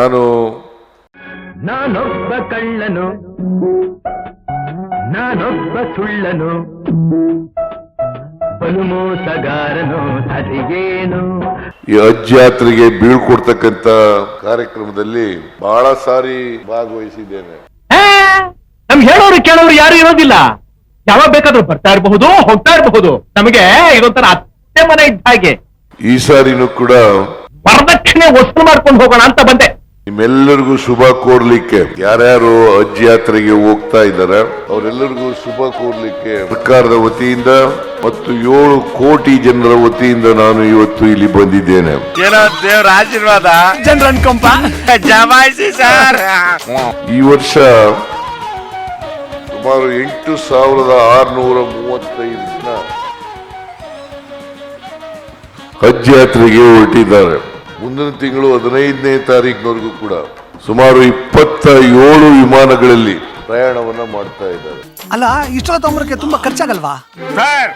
ನಾನು ನಾನೊಬ್ಬ ಕಳ್ಳನು. ನಾನೊಬ್ಬ ಸುಳ್ಳನು. ಬಲು ಮೋಸಗಾರನು ಸರಿಗೇನು? ಈ ಹಜ್ ಯಾತ್ರೆಗೆ ಬೀಳ್ಕೊಡ್ತಕ್ಕಂತ ಕಾರ್ಯಕ್ರಮದಲ್ಲಿ ಬಹಳ ಸಾರಿ ಭಾಗವಹಿಸಿದ್ದೇನೆ. ನಮ್ಗೆ ಹೇಳೋರು ಕೇಳೋರು ಯಾರು ಇರೋದಿಲ್ಲ. ಯಾವಾಗ ಬೇಕಾದ್ರೂ ಬರ್ತಾ ಇರಬಹುದು ಹೋಗ್ತಾ ಇರಬಹುದು. ನಮಗೆ ಇದೊಂಥರ ಅತ್ತೆ ಮನೆ ಇದ್ದ ಹಾಗೆ. ಈ ಸಾರಿನೂ ಕೂಡ ವರದಕ್ಷಿಣೆ ವಸೂಲು ಮಾಡ್ಕೊಂಡು ಹೋಗೋಣ ಅಂತ ಬಂದೆ. ನಿಮ್ಮೆಲ್ಲರಿಗೂ ಶುಭ ಕೋರ್ಲಿಕ್ಕೆ. ಯಾರ್ಯಾರು ಹಜ್ ಯಾತ್ರೆಗೆ ಹೋಗ್ತಾ ಇದ್ದಾರೆ ಅವರೆಲ್ಲರಿಗೂ ಶುಭ ಕೋರ್ಲಿಕ್ಕೆ. ಸರ್ಕಾರದ ವತಿಯಿಂದ ಮತ್ತು ಏಳು ಕೋಟಿ ಜನರ ವತಿಯಿಂದ ನಾನು ಇವತ್ತು ಇಲ್ಲಿ ಬಂದಿದ್ದೇನೆ. ದೇವರ ದೇವ್ರ ಆಶೀರ್ವಾದ? ಜನರ ಅನ್ಕೊಂಪ ಜಮಾಯಿಸಿ ಸರ್. ಈ ವರ್ಷ ಸುಮಾರು ಎಂಟು ಸಾವಿರದ ಆರುನೂರ ಮೂವತ್ತೈದು ಜನ ಹಜ್ ಯಾತ್ರೆಗೆ ಹೊರಟಿದ್ದಾರೆ. ಮುಂದಿನ ತಿಂಗಳು ಹದಿನೈದನೇ ತಾರೀಕಿನವರೆಗೂ ಕೂಡ ಸುಮಾರು ಇಪ್ಪತ್ತ ಏಳು ವಿಮಾನಗಳಲ್ಲಿ ಪ್ರಯಾಣವನ್ನ ಮಾಡ್ತಾ ಇದ್ದಾರೆ. ಅಲ್ಲ ಇಷ್ಟೆಲ್ಲ ತೊಂಬರಕ್ಕೆ ತುಂಬಾ ಖರ್ಚಾಗಲ್ವಾ? ಸರ್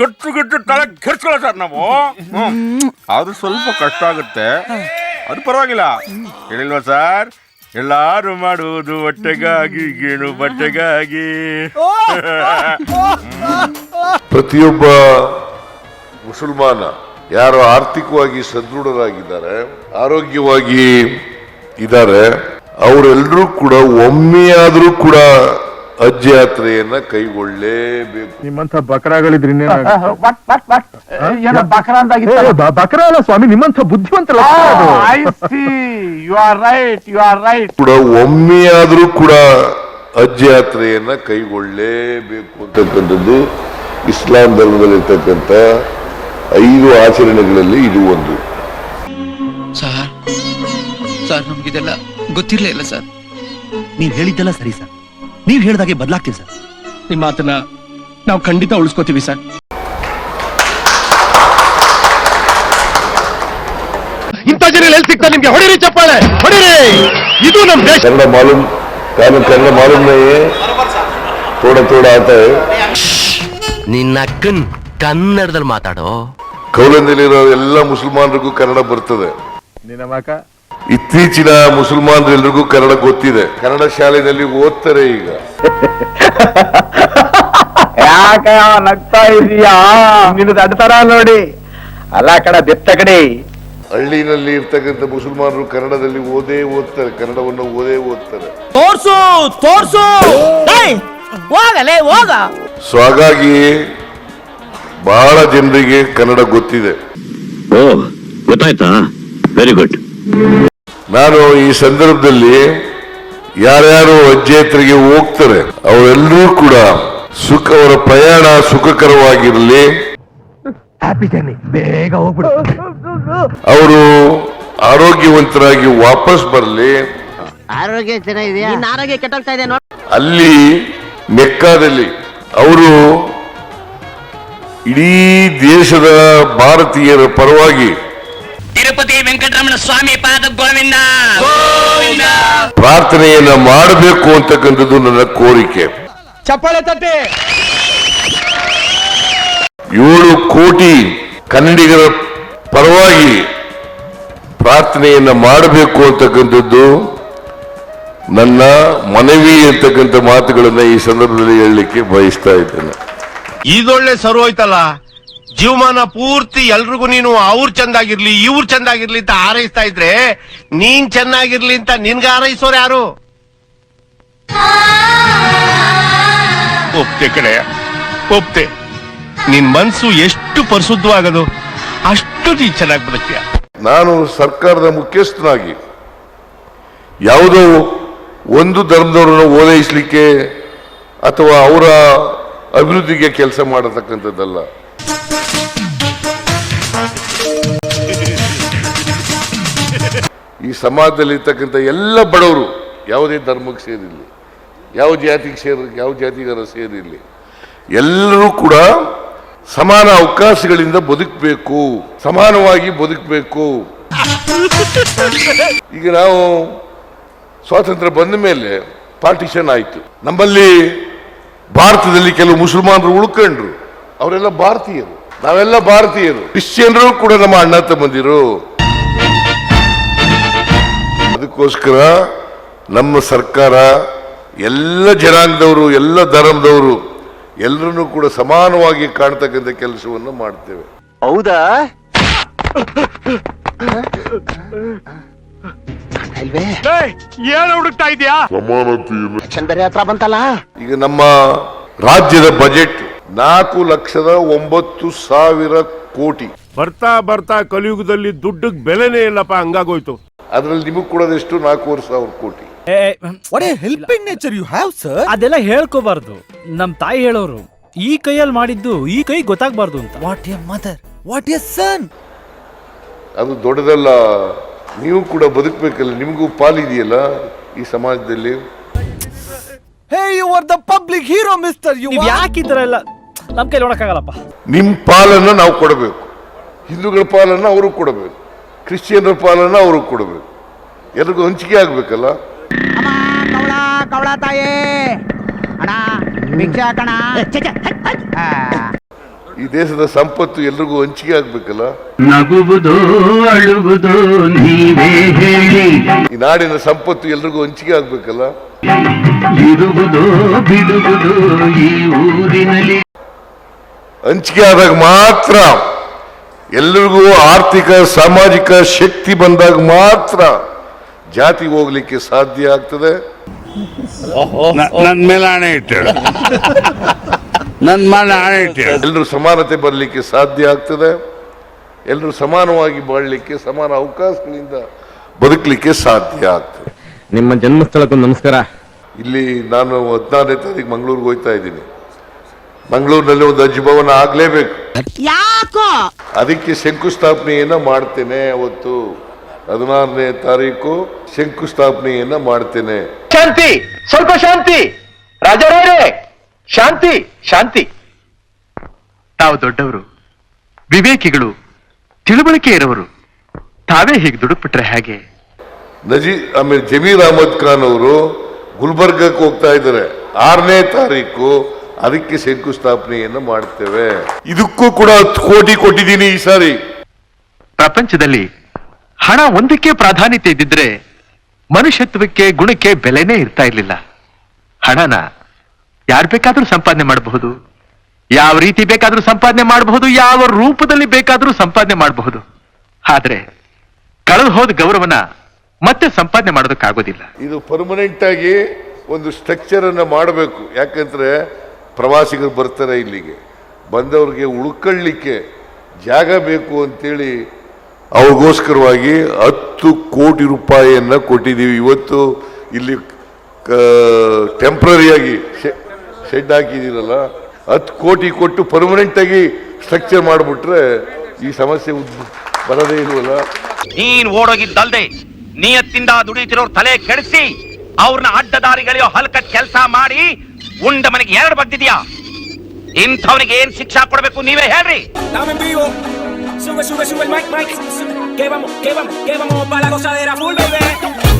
ಕಟ್ಟು ಕಟ್ಟು ತಳ ಕೆರ್ಸ್ಕೊಳ್ಳೋ ಸರ್ ನಾವು. ಅದು ಸ್ವಲ್ಪ ಕಷ್ಟ ಆಗುತ್ತೆ. ಅದು ಪರವಾಗಿಲ್ಲ. ಹೇಳಿಲ್ವಾ ಸರ್? ಎಲ್ಲಾರು ಮಾಡುವುದು ಹೊಟ್ಟೆಗಾಗಿ ಗೇಣು ಬಟ್ಟೆಗಾಗಿ. ಪ್ರತಿಯೊಬ್ಬ ಮುಸಲ್ಮಾನ ಯಾರು ಆರ್ಥಿಕವಾಗಿ ಸದೃಢರಾಗಿದ್ದಾರೆ ಆರೋಗ್ಯವಾಗಿ ಇದ್ದಾರೆ ಅವರೆಲ್ಲರೂ ಕೂಡ ಒಮ್ಮೆಯಾದರೂ ಕೂಡ ಹಜ್ ಯಾತ್ರೆಯನ್ನ ಕೈಗೊಳ್ಳಲೇಬೇಕು ನಿಮ್ಮಂತ ಬಕರಾಗಳಿದ್ರೆ ಬಕರ ಅಲ್ಲ ಸ್ವಾಮಿ ನಿಮ್ಮಂತ ಬುದ್ಧಿವಂತರ you are right you are right ಕೂಡ ಒಮ್ಮೆಯಾದರೂ ಕೂಡ ಹಜ್ ಯಾತ್ರೆಯನ್ನ ಕೈಗೊಳ್ಳಲೇಬೇಕು ಅಂತಕ್ಕಂಥದ್ದು ಇಸ್ಲಾಂ ಧರ್ಮದಲ್ಲಿರ್ತಕ್ಕಂಥ ಐದು ಆಚರಣೆಗಳಲ್ಲಿ ಇದು ಒಂದು. ಸರ್ ಸರ್ ನಮ್ಗಿದೆಲ್ಲ ಗೊತ್ತಿರ್ಲೇ ಇಲ್ಲ ಸರ್. ನೀವ್ ಹೇಳಿದ್ದೆಲ್ಲ ಸರಿ ಸರ್. ನೀವ್ ಹೇಳಿದಾಗೆ ಬದಲಾಗ್ತೀವಿ ಸರ್. ನಿಮ್ಮ ಮಾತನ್ನ ನಾವು ಖಂಡಿತ ಉಳಿಸ್ಕೋತೀವಿ ಸರ್. ಇಂಥ ಜನ ಎಲ್ಲಿ ಸಿಗ್ತಾರೆ ನಿಮ್ಗೆ? ಹೊಡಿರಿ ಚಪ್ಪಾಳೆ ಹೊಡಿರಿ! ಇದು ನಮ್ಮ ದೇಶ. ಕನ್ನಡ ಮಾಲೂಮ್ ಕಾನೂನು ಕನ್ನಡ ಮಾಲೂಮ್ನಯೇ ತೋಡ ತೋಡ ಆತ. ನಿನ್ನ ಅಕ್ಕನ್ ಕನ್ನಡದಲ್ಲಿ ಮಾತಾಡೋ ಕೌಲಂದಲ್ಲಿರೋ ಎಲ್ಲ ಮುಸಲ್ಮಾನರಿಗೂ ಕನ್ನಡ ಬರ್ತದೆ. ಇತ್ತೀಚಿನ ಮುಸಲ್ಮಾನರೆಲ್ಲರಿಗೂ ಕನ್ನಡ ಗೊತ್ತಿದೆ. ಕನ್ನಡ ಶಾಲೆಯಲ್ಲಿ ಓದ್ತಾರೆ ಈಗ. ಯಾಕ ನಗ್ತಾ ಇದೀಯಾ? ನಿನ್ನದು ಅಡ್ತರ ನೋಡಿ. ಅಲ್ಲ ಕಡ ಬೆತ್ತ ಕಡೆ. ಹಳ್ಳಿನಲ್ಲಿ ಇರ್ತಕ್ಕಂಥ ಮುಸಲ್ಮಾನರು ಕನ್ನಡದಲ್ಲಿ ಓದೇ ಓದ್ತಾರೆ. ಕನ್ನಡವನ್ನು ಓದೇ ಓದ್ತಾರೆ. ತೋರ್ಸು ತೋರ್ಸು. ಹೋಗಲೇ ಹೋಗ. ಸೊ ಹಾಗಾಗಿ ಬಹಳ ಜನರಿಗೆ ಕನ್ನಡ ಗೊತ್ತಿದೆ. ಓ ಗೊತ್ತಾಯ್ತಾ? ವೆರಿ ಗುಡ್ ನಾನು ಈ ಸಂದರ್ಭದಲ್ಲಿ ಯಾರ್ಯಾರು ಅಜ್ಜೇತರಿಗೆ ಹೋಗ್ತಾರೆ ಅವರೆಲ್ಲರೂ ಕೂಡ ಸುಖ ಅವರ ಪ್ರಯಾಣ ಸುಖಕರವಾಗಿರಲಿ. ಬೇಗ ಹೋಗ್ಬಿಡು. ಅವರು ಆರೋಗ್ಯವಂತರಾಗಿ ವಾಪಸ್ ಬರಲಿ. ಆರೋಗ್ಯ ಚೆನ್ನಾಗಿದೆಯಾ ನಿನ್ನ ಆರೋಗ್ಯ ಕೆಟ್ಟೋಗ್ತಾ ಇದೆ ನೋಡಿ. ಅಲ್ಲಿ ಮೆಕ್ಕಾದಲ್ಲಿ ಅವರು ಇಡೀ ದೇಶದ ಭಾರತೀಯರ ಪರವಾಗಿ ತಿರುಪತಿ ವೆಂಕಟರಮಣ ಸ್ವಾಮಿ ಪಾದ ಗೋವಿಂದ. ಪ್ರಾರ್ಥನೆಯನ್ನ ಮಾಡಬೇಕು ಅಂತಕ್ಕಂಥದ್ದು ನನ್ನ ಕೋರಿಕೆ. ಚಪ್ಪಾಳೆ ತಟ್ಟೆ ಏಳು ಕೋಟಿ ಕನ್ನಡಿಗರ ಪರವಾಗಿ ಪ್ರಾರ್ಥನೆಯನ್ನ ಮಾಡಬೇಕು ಅಂತಕ್ಕಂಥದ್ದು ನನ್ನ ಮನವಿ ಅಂತಕ್ಕಂಥ ಮಾತುಗಳನ್ನ ಈ ಸಂದರ್ಭದಲ್ಲಿ ಹೇಳಲಿಕ್ಕೆ ಬಯಸ್ತಾ ಇದ್ದೇನೆ. ಇದೊಳ್ಳೆ ಸರು ಹೋಯ್ತಲ್ಲ? ಜೀವಮಾನ ಪೂರ್ತಿ ಎಲ್ರಿಗೂ ನೀನು ಅವ್ರು ಚೆಂದಾಗಿರ್ಲಿ ಇವ್ರು ಚೆಂದಾಗಿರ್ಲಿ ಅಂತ ಹಾರೈಸ್ತಾ ಇದ್ರೆ ನೀನ್ ಚೆನ್ನಾಗಿರ್ಲಿ ಅಂತ ನಿನ್ಗೆ ಹಾರೈಸೋರು ಯಾರು? ಒಪ್ತೆ ಕಡೆ, ಒಪ್ತೆ. ನಿನ್ ಮನ್ಸು ಎಷ್ಟು ಪರಿಶುದ್ಧವಾಗದು, ಅಷ್ಟು ನೀ ಚೆನ್ನಾಗಿ ಬದುಕ್ತೀಯ. ನಾನು ಸರ್ಕಾರದ ಮುಖ್ಯಸ್ಥನಾಗಿ ಯಾವುದೋ ಒಂದು ಧರ್ಮದವರನ್ನು ಓದೈಸಲಿಕ್ಕೆ ಅಥವಾ ಅವರ ಅಭಿವೃದ್ಧಿಗೆ ಕೆಲಸ ಮಾಡತಕ್ಕಂಥದ್ದಲ್ಲ. ಈ ಸಮಾಜದಲ್ಲಿ ಇರ್ತಕ್ಕಂಥ ಎಲ್ಲ ಬಡವರು ಯಾವುದೇ ಧರ್ಮಕ್ಕೆ ಸೇರಿರಲಿ, ಯಾವ ಜಾತಿಗೆ ಸೇರ, ಯಾವ ಜಾತಿಗಾರ ಸೇರಿರಲಿ, ಎಲ್ಲರೂ ಕೂಡ ಸಮಾನ ಅವಕಾಶಗಳಿಂದ ಬದುಕಬೇಕು, ಸಮಾನವಾಗಿ ಬದುಕಬೇಕು. ಈಗ ನಾವು ಸ್ವಾತಂತ್ರ್ಯ ಬಂದ ಮೇಲೆ ಪಾರ್ಟಿಷನ್ ಆಯಿತು. ನಮ್ಮಲ್ಲಿ ಭಾರತದಲ್ಲಿ ಕೆಲವು ಮುಸಲ್ಮಾನರು ಉಳ್ಕೊಂಡ್ರು. ಅವರೆಲ್ಲ ಭಾರತೀಯರು. ನಾವೆಲ್ಲ ಭಾರತೀಯರು. ಕ್ರಿಶ್ಚಿಯನ್ರು ಕೂಡ ನಮ್ಮ ಅಣ್ಣ ತಮ್ಮಂದಿರು. ಅದಕ್ಕೋಸ್ಕರ ನಮ್ಮ ಸರ್ಕಾರ ಎಲ್ಲ ಜನಾಂಗದವರು, ಎಲ್ಲ ಧರ್ಮದವರು ಎಲ್ಲರನ್ನೂ ಕೂಡ ಸಮಾನವಾಗಿ ಕಾಣ್ತಕ್ಕಂಥ ಕೆಲಸವನ್ನು ಮಾಡ್ತೇವೆ. ಹೌದಾ? ಏನು ಹುಡುಕ್ತಾ ಇದೀಯಾ? ಈಗ ನಮ್ಮ ರಾಜ್ಯದ ಬಜೆಟ್ ನಾಲ್ಕು ಲಕ್ಷದ ಒಂಬತ್ತು ಸಾವಿರ ಕೋಟಿ. ಬರ್ತಾ ಬರ್ತಾ ಕಲಿಯುಗದಲ್ಲಿ ದುಡ್ಡಿಗೆ ಬೆಲೆನೇ ಇಲ್ಲಪ್ಪ ಹಂಗಾಗೋಯ್ತು. ಅದ್ರಲ್ಲಿ ನಿಮಗೆ ಕೊಡೋದೆಷ್ಟು? ನಾಲ್ಕೂವರೆ ಸಾವಿರ ಕೋಟಿ. Helping nature you have sir ಅದೆಲ್ಲ ಹೇಳ್ಕೋಬಾರ್ದು. ನಮ್ ತಾಯಿ ಹೇಳೋರು ಈ ಕೈಯಲ್ಲಿ ಮಾಡಿದ್ದು ಈ ಕೈ ಗೊತ್ತಾಗ್ಬಾರ್ದು ಅಂತ. What a mother what a son ಅದು ದೊಡ್ಡದಲ್ಲ ನೀವು ಕೂಡ ಬದುಕಬೇಕಲ್ಲ ನಿಮಗೂ ಪಾಲಿದೆಯಲ್ಲ ಈ ಸಮಾಜದಲ್ಲಿ? Hey you are the public hero mister you ಯಾಕೆ ಈ ಥರ ಎಲ್ಲ ನಮ್ಮ ಕೈಲಿ ನೋಡೋಕ್ಕಾಗಲ್ಲಪ್ಪ? ನಿಮ್ಮ ಪಾಲನ್ನು ನಾವು ಕೊಡಬೇಕು. ಹಿಂದೂಗಳ ಪಾಲನ್ನು ಅವರು ಕೊಡಬೇಕು. ಕ್ರಿಶ್ಚಿಯನ್ರ ಪಾಲನ್ನು ಅವರು ಕೊಡಬೇಕು. ಎಲ್ರಿಗೂ ಹಂಚಿಕೆ ಆಗಬೇಕಲ್ಲ? ಕವಳ ಕವಳ ತಾಯೇ. ಅಣ್ಣ ಭಿಕ್ಷೆ ಹಾಕಣ ಈ ದೇಶದ ಸಂಪತ್ತು ಎಲ್ರಿಗೂ ಹಂಚಿಕೆ ಆಗ್ಬೇಕಲ್ಲ ನಗುವುದು ಅಳುವುದು ನೀವೇ ಹೇಳಿ. ಈ ನಾಡಿನ ಸಂಪತ್ತು ಎಲ್ರಿಗೂ ಹಂಚಿಕೆ ಆಗ್ಬೇಕಲ್ಲ ಇರುವುದು ಬಿಡುವುದು ಈ ಊರಿನಲ್ಲಿ. ಹಂಚಿಕೆ ಆದಾಗ ಮಾತ್ರ ಎಲ್ರಿಗೂ ಆರ್ಥಿಕ ಸಾಮಾಜಿಕ ಶಕ್ತಿ ಬಂದಾಗ ಮಾತ್ರ ಜಾತಿ ಹೋಗ್ಲಿಕ್ಕೆ ಸಾಧ್ಯ ಆಗ್ತದೆ. ನನ್ ಮೇಲೆ ಆಣೆ ಇಟ್ಟೇಳು ನನ್ ಮಾನ ಹಣೆ ಎಲ್ಲರೂ ಸಮಾನತೆ ಬರಲಿಕ್ಕೆ ಸಾಧ್ಯ ಆಗ್ತದೆ. ಎಲ್ಲರೂ ಸಮಾನವಾಗಿ ಬಾಳಲಿಕ್ಕೆ ಸಮಾನ ಅವಕಾಶಗಳಿಂದ ಬದುಕಲಿಕ್ಕೆ ಸಾಧ್ಯ ಆಗ್ತದೆ. ನಿಮ್ಮ ಜನ್ಮಸ್ಥಳಕ್ಕೂ ನಮಸ್ಕಾರ. ಇಲ್ಲಿ ನಾನು ಹದಿನಾರನೇ ತಾರೀಕು ಮಂಗಳೂರಿಗೆ ಹೋಗ್ತಾ ಇದ್ದೀನಿ. ಮಂಗಳೂರಿನಲ್ಲಿ ಒಂದು ಅಜ್ಭವನ ಆಗ್ಲೇಬೇಕು. ಯಾಕೋ? ಅದಕ್ಕೆ ಶಂಕುಸ್ಥಾಪನೆಯನ್ನ ಮಾಡ್ತೇನೆ ಅವತ್ತು. ಹದಿನಾರನೇ ತಾರೀಕು ಶಂಕುಸ್ಥಾಪನೆಯನ್ನ ಮಾಡ್ತೇನೆ. ಶಾಂತಿ ಸ್ವಲ್ಪ ಶಾಂತಿ. ರಾಜರೇ ಶಾಂತಿ ಶಾಂತಿ. ತಾವು ದೊಡ್ಡವರು ವಿವೇಕಿಗಳು ತಿಳುವಳಿಕೆ ಇರೋರು. ತಾವೇ ಹೀಗೆ ದುಡುಕ್ಬಿಟ್ರೆ ಹೇಗೆ? ನಜಿ ಆಮೇಲೆ ಜಮೀರ್ ಅಹಮದ್ ಖಾನ್ ಅವರು ಗುಲ್ಬರ್ಗಕ್ಕೆ ಹೋಗ್ತಾ ಇದ್ದಾರೆ. ಆರನೇ ತಾರೀಕು ಅದಕ್ಕೆ ಶಂಕುಸ್ಥಾಪನೆಯನ್ನು ಮಾಡ್ತೇವೆ. ಇದಕ್ಕೂ ಕೂಡ ಹತ್ತು ಕೋಟಿ ಕೊಟ್ಟಿದ್ದೀನಿ ಈ ಸಾರಿ. ಪ್ರಪಂಚದಲ್ಲಿ ಹಣ ಒಂದಕ್ಕೆ ಪ್ರಾಧಾನ್ಯತೆ ಇದ್ದಿದ್ರೆ ಮನುಷ್ಯತ್ವಕ್ಕೆ ಗುಣಕ್ಕೆ ಬೆಲೆನೇ ಇರ್ತಾ ಇರ್ಲಿಲ್ಲ. ಹಣನ ಯಾರು ಬೇಕಾದರೂ ಸಂಪಾದನೆ ಮಾಡಬಹುದು. ಯಾವ ರೀತಿ ಬೇಕಾದರೂ ಸಂಪಾದನೆ ಮಾಡಬಹುದು, ಯಾವ ರೂಪದಲ್ಲಿ ಬೇಕಾದರೂ ಸಂಪಾದನೆ ಮಾಡಬಹುದು. ಆದರೆ, ಕಳೆದು ಹೋದ ಗೌರವನ ಮತ್ತೆ ಸಂಪಾದನೆ ಮಾಡೋದಕ್ಕಾಗೋದಿಲ್ಲ. ಇದು ಪರ್ಮನೆಂಟ್ ಆಗಿ ಒಂದು ಸ್ಟ್ರಕ್ಚರ್ ಅನ್ನು ಮಾಡಬೇಕು. ಯಾಕಂದ್ರೆ ಪ್ರವಾಸಿಗರು ಬರ್ತಾರೆ ಇಲ್ಲಿಗೆ. ಬಂದವ್ರಿಗೆ ಉಳ್ಕೊಳ್ಳಿಕ್ಕೆ ಜಾಗ ಬೇಕು ಅಂತೇಳಿ ಅವ್ರಿಗೋಸ್ಕರವಾಗಿ ಹತ್ತು ಕೋಟಿ ರೂಪಾಯಿಯನ್ನು ಕೊಟ್ಟಿದ್ದೀವಿ. ಇವತ್ತು ಇಲ್ಲಿ ಟೆಂಪ್ರರಿಯಾಗಿ ಶೆಡ್ ಹಾಕಿದ್ದೀರಲ್ಲ ಹತ್ತು ಕೋಟಿ ಕೊಟ್ಟು ಪರ್ಮನೆಂಟ್ ಆಗಿ ಸ್ಟ್ರಕ್ಚರ್ ಮಾಡಿಬಿಟ್ರೆ ಈ ಸಮಸ್ಯೆ ಬರದೇ ಇಲ್ವಲ್ಲ ನೀನ್ ಓಡೋಗಿದ್ದಲ್ದೆ ನಿಯತ್ತಿಂದ ದುಡಿತಿರೋರ್ ತಲೆ ಕೆಡಿಸಿ ಅವ್ರನ್ನ ಅಡ್ಡದಾರಿಗೆಳೆಯೋ ಹಲ್ಕ ಕೆಲಸ ಮಾಡಿ ಉಂಡ ಮನೆಗೆ ಎರಡು ಬಗ್ದಿದ್ಯಾ ಇಂಥವನಿಗೆ ಏನ್ ಶಿಕ್ಷಾ ಕೊಡಬೇಕು ನೀವೇ ಹೇಳ್ರಿ Dame en vivo. Sube, sube, sube el mic, mic. Que vamos, que vamos, que vamos para la gozadera full, baby.